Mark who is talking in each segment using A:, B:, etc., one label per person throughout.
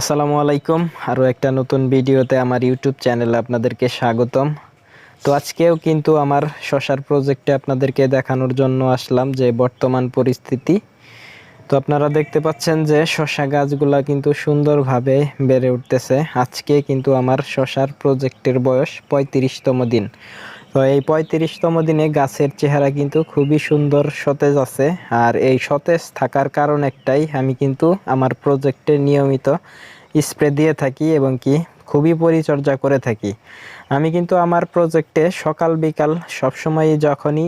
A: আসসালামু আলাইকুম। আরও একটা নতুন ভিডিওতে আমার ইউটিউব চ্যানেলে আপনাদেরকে স্বাগতম। তো আজকেও কিন্তু আমার শশার প্রজেক্টে আপনাদেরকে দেখানোর জন্য আসলাম যে বর্তমান পরিস্থিতি। তো আপনারা দেখতে পাচ্ছেন যে শশা গাছগুলা কিন্তু সুন্দরভাবে বেড়ে উঠতেছে। আজকে কিন্তু আমার শশার প্রজেক্টের বয়স পঁয়ত্রিশতম দিন। তো এই পঁয়ত্রিশতম দিনে গাছের চেহারা কিন্তু খুবই সুন্দর সতেজ আছে। আর এই সতেজ থাকার কারণ একটাই, আমি কিন্তু আমার প্রজেক্টে নিয়মিত স্প্রে দিয়ে থাকি এবং কি খুবই পরিচর্যা করে থাকি। আমি কিন্তু আমার প্রজেক্টে সকাল বিকাল সবসময় যখনই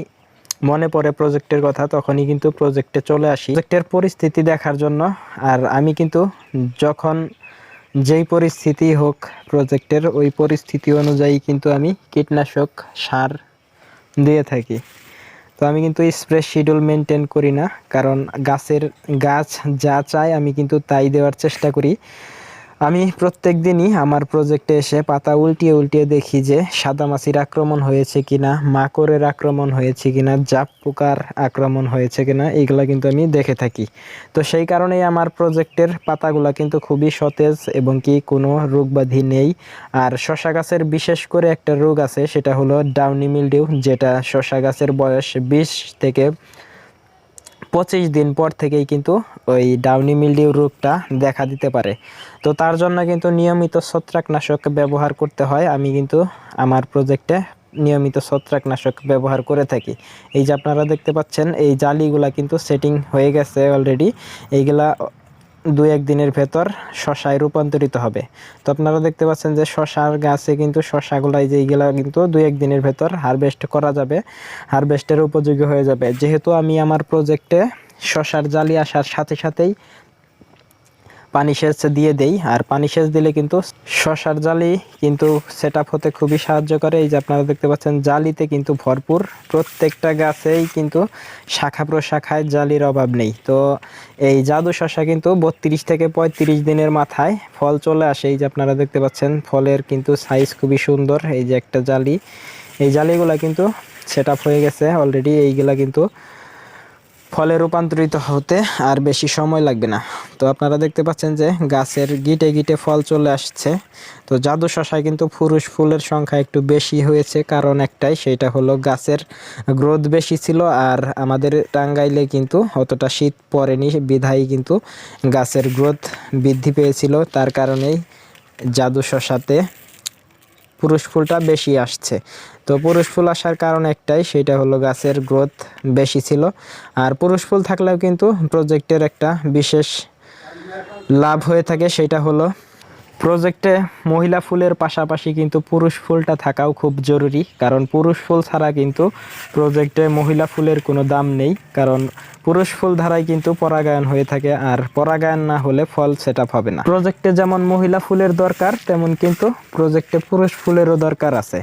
A: মনে পড়ে প্রজেক্টের কথা, তখনই কিন্তু প্রজেক্টে চলে আসি। প্রজেক্টের পরিস্থিতি দেখার জন্য, আর আমি কিন্তু যখন যেই পরিস্থিতি হোক প্রজেক্টের, ওই পরিস্থিতি অনুযায়ী কিন্তু আমি কীটনাশক সার দিয়ে থাকি। তো আমি কিন্তু স্প্রে শিডিউল মেনটেন করি না, কারণ গাছের গাছ যা চায় আমি কিন্তু তাই দেওয়ার চেষ্টা করি। আমি প্রত্যেক দিনই আমার প্রজেক্টে এসে পাতা উল্টিয়ে উল্টিয়ে দেখি যে সাদামাছির আক্রমণ হয়েছে কিনা, মাকড়ের আক্রমণ হয়েছে কিনা, জাপ পোকার আক্রমণ হয়েছে কিনা এইগুলা কিন্তু আমি দেখে থাকি। তো সেই কারণেই আমার প্রজেক্টের পাতাগুলা কিন্তু খুবই সতেজ এবং কি কোনো রোগবাধি নেই। আর শশা গাছের বিশেষ করে একটা রোগ আছে, সেটা হলো ডাউনি মিলডিউ যেটা শশা গাছের বয়স বিশ থেকে পঁচিশ দিন পর থেকেই কিন্তু ওই ডাউনি মিলডিউ রোগটা দেখা দিতে পারে। তো তার জন্য কিন্তু নিয়মিত ছত্রাকনাশক ব্যবহার করতে হয়। আমি কিন্তু আমার প্রজেক্টে নিয়মিত ছত্রাকনাশক ব্যবহার করে থাকি। এই যে আপনারা দেখতে পাচ্ছেন, এই জালিগুলা কিন্তু সেটিং হয়ে গেছে অলরেডি। এইগুলা দু এক দিনের ভেতর শশায় রূপান্তরিত হবে। তো আপনারা দেখতে পাচ্ছেন যে শশার গাছে কিন্তু শশাগুলাই যে এইগুলা কিন্তু দু এক দিনের ভেতর হারভেস্ট করা যাবে হারভেস্টের উপযোগী হয়ে যাবে। যেহেতু আমি আমার প্রজেক্টে শশার জালি আসার সাথে সাথেই পানি সেচ দিয়ে দেই। আর পানি সেচ দিলে কিন্তু শশার জালি কিন্তু সেট হতে খুবই সাহায্য করে। এই যে আপনারা দেখতে পাচ্ছেন, জালিতে কিন্তু ভরপুর। প্রত্যেকটা গাছেই কিন্তু শাখা প্রশাখায় জালির অভাব নেই। তো এই জাদু শশা কিন্তু বত্রিশ থেকে পঁয়ত্রিশ দিনের মাথায় ফল চলে আসে। এই যে আপনারা দেখতে পাচ্ছেন, ফলের কিন্তু সাইজ খুবই সুন্দর। এই যে একটা জালি। এই জালিগুলা কিন্তু সেট হয়ে গেছে অলরেডি এইগুলা কিন্তু ফলে রূপান্তরিত হতে আর বেশি সময় লাগবে না। তো আপনারা দেখতে পাচ্ছেন যে গাছের গিটে গিটে ফল চলে আসছে। তো জাদু শশায় কিন্তু পুরুষ ফুলের সংখ্যা একটু বেশি হয়েছে। কারণ একটাই, সেটা হলো গাছের গ্রোথ বেশি ছিল আর আমাদের টাঙ্গাইলে কিন্তু অতটা শীত পড়েনি। বিধায় কিন্তু গাছের গ্রোথ বৃদ্ধি পেয়েছিল। তার কারণেই জাদু শশাতে পুরুষ ফুলটা বেশি আসছে। তো পুরুষ ফুল আসার কারণ একটাই, সেটা হলো গাছের গ্রোথ বেশি ছিল। আর পুরুষ ফুল থাকলেও কিন্তু প্রজেক্টের একটা বিশেষ লাভ হয়ে থাকে, সেটা হলো প্রজেক্টে মহিলা ফুলের পাশাপাশি কিন্তু পুরুষ ফুলটা থাকাও খুব জরুরি, কারণ পুরুষ ফুল ছাড়া কিন্তু প্রজেক্টে মহিলা ফুলের কোনো দাম নেই, কারণ পুরুষ ফুল ধারায় কিন্তু পরাগায়ন হয়ে থাকে, আর পরাগায়ন না হলে ফল সেট হবে না। প্রজেক্টে যেমন মহিলা ফুলের দরকার, তেমন কিন্তু প্রজেক্টে পুরুষ ফুলেরও দরকার আছে।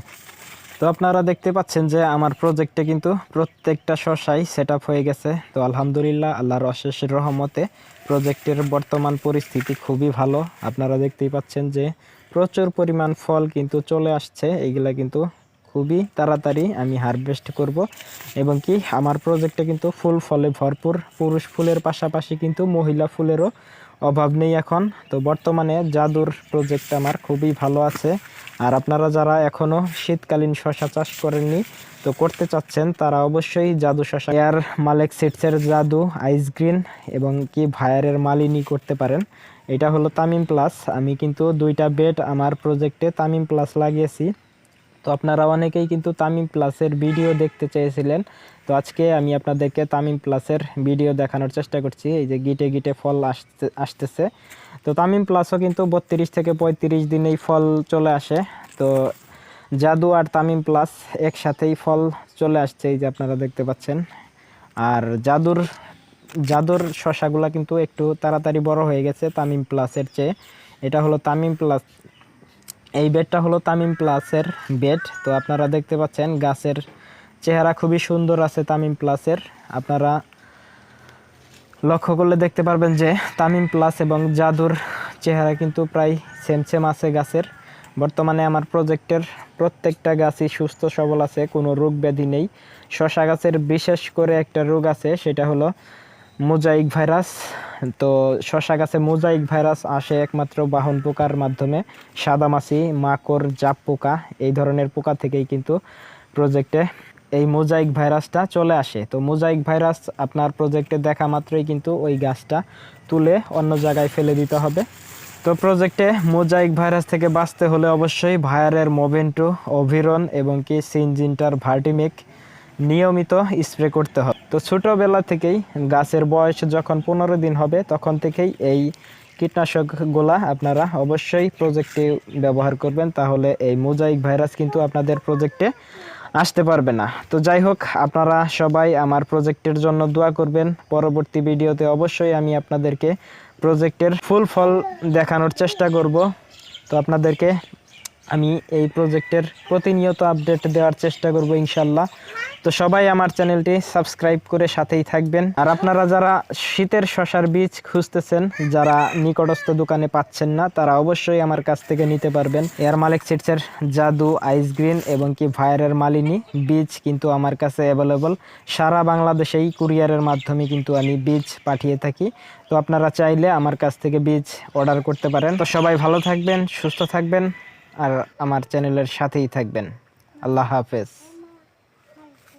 A: তো আপনারা দেখতে পাচ্ছেন যে আমার প্রজেক্টে কিন্তু প্রত্যেকটা শশাই সেট হয়ে গেছে। তো আলহামদুলিল্লাহ, আল্লাহর অশেষ রহমতে প্রজেক্টের বর্তমান পরিস্থিতি খুবই ভালো। আপনারা দেখতেই পাচ্ছেন যে প্রচুর পরিমাণ ফল কিন্তু চলে আসছে। এইগুলা কিন্তু খুবই তাড়াতাড়ি আমি হারভেস্ট করব। এবং কি, আমার প্রজেক্টে কিন্তু ফুল ফলে ভরপুর। পুরুষ ফুলের পাশাপাশি কিন্তু মহিলা ফুলেরও অভাব নেই এখন। তো বর্তমানে জাদুর প্রজেক্ট আমার খুবই ভালো আছে। আর আপনারা যারা এখনও শীতকালীন শশা চাষ করেননি, তো করতে চাচ্ছেন, তারা অবশ্যই জাদু শশা, এয়ার মালেক সিটসের জাদু আইস গ্রিন এবং কি ভায়ারের মালিনী করতে পারেন। এটা হলো তামিম প্লাস আমি কিন্তু দুইটা বেড আমার প্রজেক্টে তামিম প্লাস লাগিয়েছি। তো আপনারা অনেকেই কিন্তু তামিম প্লাসের ভিডিও দেখতে চেয়েছিলেন। তো আজকে আমি আপনাদেরকে তামিম প্লাসের ভিডিও দেখানোর চেষ্টা করছি। এই যে গিটে গিটে ফল আসতে, আসতেছে। তো তামিম প্লাসও কিন্তু বত্রিশ থেকে পঁয়ত্রিশ দিনেই ফল চলে আসে। তো জাদু আর তামিম প্লাস একসাথেই ফল চলে আসছে, এই যে আপনারা দেখতে পাচ্ছেন। আর জাদুর জাদুর শশাগুলা কিন্তু একটু তাড়াতাড়ি বড় হয়ে গেছে তামিম প্লাসের চেয়ে। এটা হলো তামিম প্লাস এই বেডটা হলো তামিম প্লাসের বেড। তো আপনারা দেখতে পাচ্ছেন গাছের চেহারা খুবই সুন্দর আছে তামিম প্লাসের। আপনারা লক্ষ্য করলে দেখতে পারবেন যে তামিম প্লাস এবং জাদুর চেহারা কিন্তু প্রায় সেম সেম আছে গাছের। বর্তমানে আমার প্রজেক্টের প্রত্যেকটা গাছই সুস্থ, সবল আছে, কোনো রোগ ব্যাধি নেই। শশা গাছের বিশেষ করে একটা রোগ আছে, সেটা হলো মোজাইক ভাইরাস। তো শশা গাছে মোজাইক ভাইরাস আসে একমাত্র বাহন পোকার মাধ্যমে। সাদামাছি মাকড়, জাপ পোকা, এই ধরনের পোকা থেকেই কিন্তু প্রজেক্টে এই মোজাইক ভাইরাসটা চলে আসে। তো মোজাইক ভাইরাস আপনার প্রজেক্টে দেখা মাত্রই কিন্তু ওই গাছটা তুলে অন্য জায়গায় ফেলে দিতে হবে। তো প্রজেক্টে মোজাইক ভাইরাস থেকে বাঁচতে হলে অবশ্যই ভায়ারের মোভেন্টো, অভিরন এবং কি সিনজিনটার ভার্টিমিক নিয়মিত স্প্রে করতে হবে। তো ছোটোবেলা থেকেই গাছের বয়স যখন পনেরো দিন হবে, তখন থেকেই এই কীটনাশকগুলা আপনারা অবশ্যই প্রজেক্টে ব্যবহার করবেন। তাহলে এই মোজাইক ভাইরাস কিন্তু আপনাদের প্রজেক্টে আসতে পারবে না। তো যাই হোক, আপনারা সবাই আমার প্রজেক্টের জন্য দোয়া করবেন। পরবর্তী ভিডিওতে অবশ্যই আমি আপনাদেরকে প্রজেক্টের ফুল ফল দেখানোর চেষ্টা করব। তো আপনাদেরকে আমি এই প্রজেক্টের প্রতিনিয়ত আপডেট দেওয়ার চেষ্টা করব ইনশাল্লাহ। তো সবাই আমার চ্যানেলটি সাবস্ক্রাইব করে সাথেই থাকবেন। আর আপনারা যারা শীতের শশার বীজ খুঁজতেছেন, যারা নিকটস্থ দোকানে পাচ্ছেন না, তারা অবশ্যই আমার কাছ থেকে নিতে পারবেন। এয়ার মালিক সিটসের জাদু আইস গ্রিন এবং কি ভায়ারের মালিনী বীজ কিন্তু আমার কাছে অ্যাভেলেবল সারা বাংলাদেশেই কুরিয়ারের মাধ্যমে কিন্তু আমি বীজ পাঠিয়ে থাকি। তো আপনারা চাইলে আমার কাছ থেকে বীজ অর্ডার করতে পারেন। তো সবাই ভালো থাকবেন, সুস্থ থাকবেন। আর আমার চ্যানেলের সাথেই থাকবেন। আল্লাহ হাফেজ।